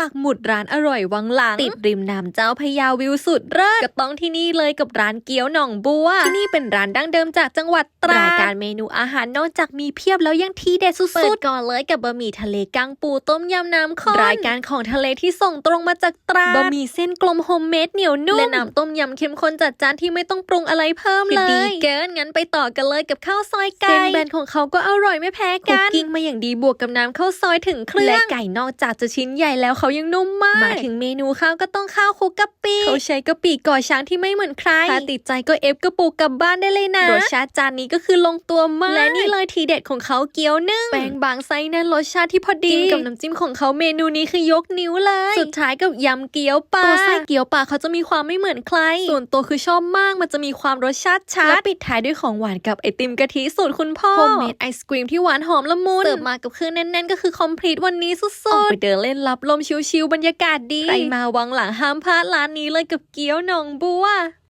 ปักหมุดร้านอร่อยวังหลัง ติดริมน้ำเจ้าพระยาวิวสุดเลิศก็ต้องที่นี่เลยกับร้านเกี๊ยวหน่องบัว ที่นี่เป็นร้านดั้งเดิมจากจังหวัดตราดรายการเมนูอาหารนอกจากมีเพียบแล้วยังทีเด็ดสุดๆเปิดก่อนเลยกับบะหมี่ทะเลกังปูต้มยำน้ำข้นรายการของทะเลที่ส่งตรงมาจากตราดบะหมี่เส้นกลมโฮมเมดเหนียวนุ่มและน้ำต้มยำเข้มข้นจัดจานที่ไม่ต้องปรุงอะไรเพิ่มเลยดีเกินงั้นไปต่อกันเลยกับข้าวซอยไก่เส้นแบนของเขาก็อร่อยไม่แพ้กันคุกกิ้งมาอย่างดีบวกกับน้ำข้าวซอยถึงเครื่องและไก่นอกจากจะชิ้นใหญ่แล้วเขายังนุ่มมาก มาถึงเมนูข้าวก็ต้องข้าวคลุกกะปิเขาใช้กะปิก่อช้างที่ไม่เหมือนใครถ้าติดใจก็เอฟกระปุกกลับบ้านได้เลยนะรสชาติจานนี้ก็คือลงตัวมาก และนี่เลยทีเด็ดของเขาเกี๊ยวนึ่งแป้งบางไส้แน่นรสชาติที่พอดีจิ้มกับน้ำจิ้มของเขาเมนูนี้คือยกนิ้วเลย สุดท้ายกับยำเกี๊ยวปลาตัวไส้เกี๊ยวปลาเขาจะมีความไม่เหมือนใคร ส่วนตัวคือชอบมากมันจะมีความรสชาติชัดและปิดท้ายด้วยของหวานกับไอติมกะทิสูตรคุณพ่อโฮมเมดไอศกรีมที่หวานหอมละมุนเสิร์ฟมากับเครื่องแน่นๆ ก็คือคอมพลีทวันนี้สุดๆออกไปเดินเล่นรับลมชิลๆบรรยากาศดี ใครมาวังหลังห้ามพลาดร้านนี้เลยกับเกี๊ยวหนองบัว